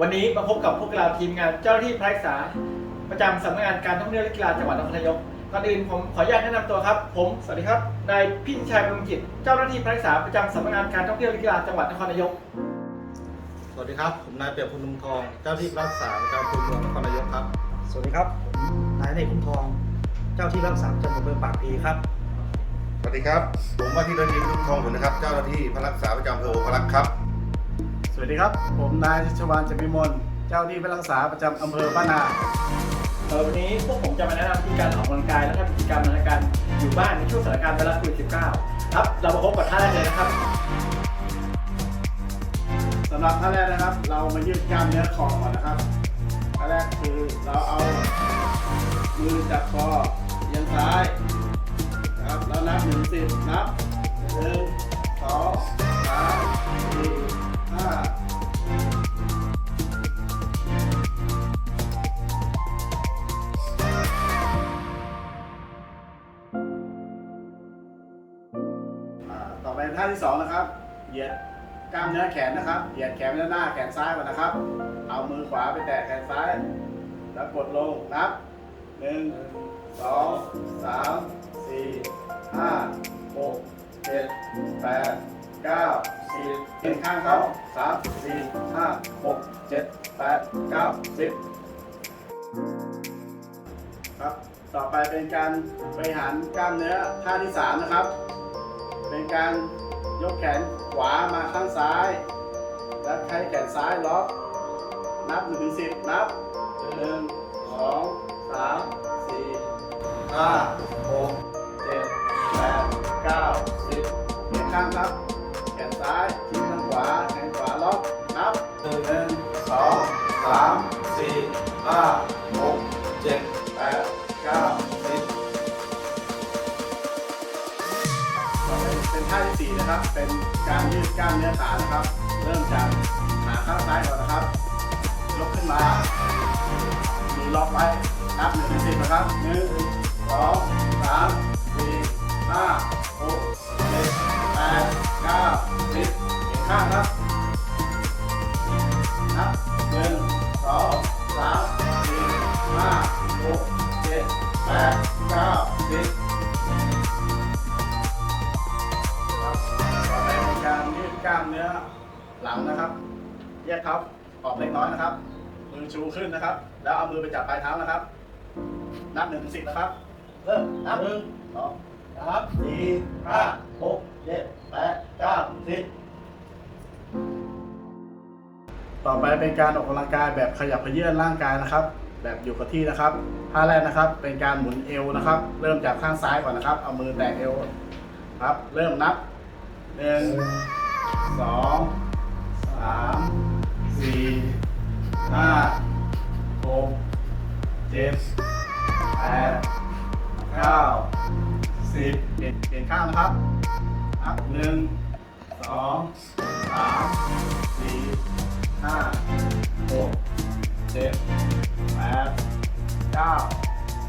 วันนี้มาพบกับพวกเราทีมงานเจ้าหน้าที่พระศึกษา ประจำสำนักงานการท่องเที่ยวและกีฬาจังหวัดนครนายกก่อนอื่นผมขออนุญาตแนะนำตัวครับ ผมสวัสดีครับนายพิชัยบำรุงจิตเจ้าหน้าที่พระศึกษาประจำสำนักงานการท่องเที่ยวและกีฬาจังหวัดนครนายก สวัสดีครับ ผมนายเปียกพุนนุมทองเจ้าที่รักษาประจำอำเภอเมืองนครนายกครับ สวัสดีครับผมนายเนกคุ้มทอง เจ้าที่รักษาจังหวัดอำเภอปากพลีครับ สวัสดีครับ ผมว่าที่เดินยินลุงทองผลนะครับ เจ้าหน้าที่พระรักษาประจำอำเภอโอภรักษ์ครับ สวัสดีครับ ผมนายชัชวานจำพิมลเจ้าที่พรักษาประจำอำเภอบ้านนาเออวันนี้พวกผมจะมาแนะนำวิธีการออกกำลังกายและทำกิจกรรมในการอยู่บ้านในช่วงสถานการณ์ไวรัสโควิด -19 ครับ เรามาพบกับท่าแรกเลยนะครับสำหรับท่าแรกนะครับ เรามายืดกล้ามเนื้อคอก่อนนะครับท่าแรกคือเราเอามือจับคอเอียงซ้ายนะครับแล้วนับหนึ่งสิบนับหนึ่ง ท่าที่สองนะครับ เหยียดกล้ามเนื้อแขนนะครับ เหยียดแขนไปด้านหน้าแขนซ้ายก่อนนะครับ เอามือขวาไปแตะแขนซ้าย แล้วกดลงนับหนึ่งสองสามสี่ห้าหกเจ็ดแปดเก้าสิบเอียงข้างครับสามสี่ห้าหกเจ็ดแปดเก้าสิบครับ ต่อไปเป็นการบริหารกล้ามเนื้อท่าที่สามนะครับ เป็นการ กแขนขวามาข้างซ้าย แล้วใช้แขนซ้ายล็อก นับ1ถึง10 นับ 1 2 3 4 5 6 7 8 9 10เปลี่ยนข้างครับ แขนซ้ายทิ้งข้างขวา แขนขวาล็อก นับ 1 2 3 4 5 นะครับ เป็นการยืดกล้ามเนื้อขานะครับ เริ่มจากขาข้างซ้ายก่อนนะครับ ยกขึ้นมามือล็อกไว้นับหนึ่งถึงสิบนะครับหนึ่งสองสามสี่ห้าหกเจ็ดแปดเก้าสิบเอีกข้างครับ ล้ามเนื้อหลังนะครับ แยกเท้าออกเล็กน้อยนะครับ มือชูขึ้นนะครับ แล้วเอามือไปจับปลายเท้านะครับ นับหนึ่งถึงสิบนะครับ เริ่มนับหนึ่งสองสามสี่ห้าหกเจ็ดแปดเก้าสิบต่อไปเป็นการออกกำลังกายแบบขยับเขยื้อนร่างกายนะครับ แบบอยู่กับที่นะครับท่าแรกนะครับ เป็นการหมุนเอวนะครับ เริ่มจากข้างซ้ายก่อนนะครับ เอามือแตะเอวครับ เริ่มนับหนึ่ง สองสามสี่ห้าหกเจ็ดแปดเก้าสิบเปลี่ยนเปลี่ยนข้างนะครับนับหนึ่งสองสามสี่ห้าหกเจ็ดแปดเก้า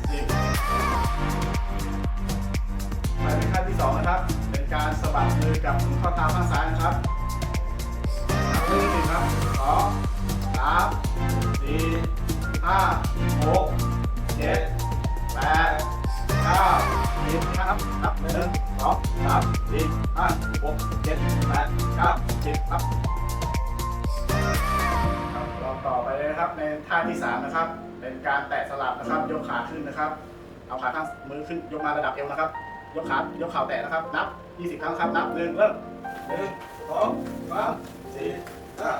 สิบไปเป็นขั้นที่สองนะครับ เป็นการสะบัดมือกับข้อเท้าข้างซ้ายนะครับนับมือสิครับสองสามสี่ห้าหกเจ็ดแปดเก้าสิบครับนับหนึ่งสองสามสี่ห้าหกเจ็ดแปดเก้าสิบครับครับลองต่อไปเลยนะครับในท่าที่สามนะครับ เป็นการแตะสลับนะครับยกขาขึ้นนะครับ เอาขาข้างมือขึ้นยกมาระดับเอวนะครับ ยกขายกเข่าแตะนะครับ นับ 20 ครั้งครับ นับหนึ่งเริ่มหนึ่งสองสามสี่ห้า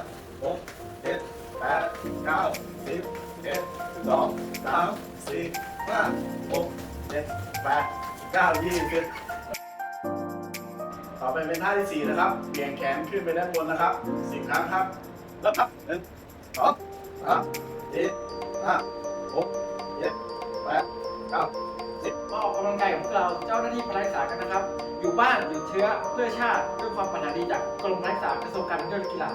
หกเจ็ดแปดเก้าสิบเจ็ดสองสามสี่ห้าหกเจ็ดแปดเก้ายี่สิบต่อไปเป็นท่าที่สี่นะครับเบี่ยงแขนขึ้นไปด้านบนนะครับสิบครั้งครับเริ่มครับหนึ่งสองสามสี่ห้าหกเจ็ดแปดเก้า มาออกกำลังกายกับพวกเราเจ้าหน้าที่พลักษากันนะครับ อยู่บ้านหยุดเชื้อเพื่อชาติด้วยความปรารถนาดีจากกรมพลักษากระทรวงการท่องเที่ยวและกีฬา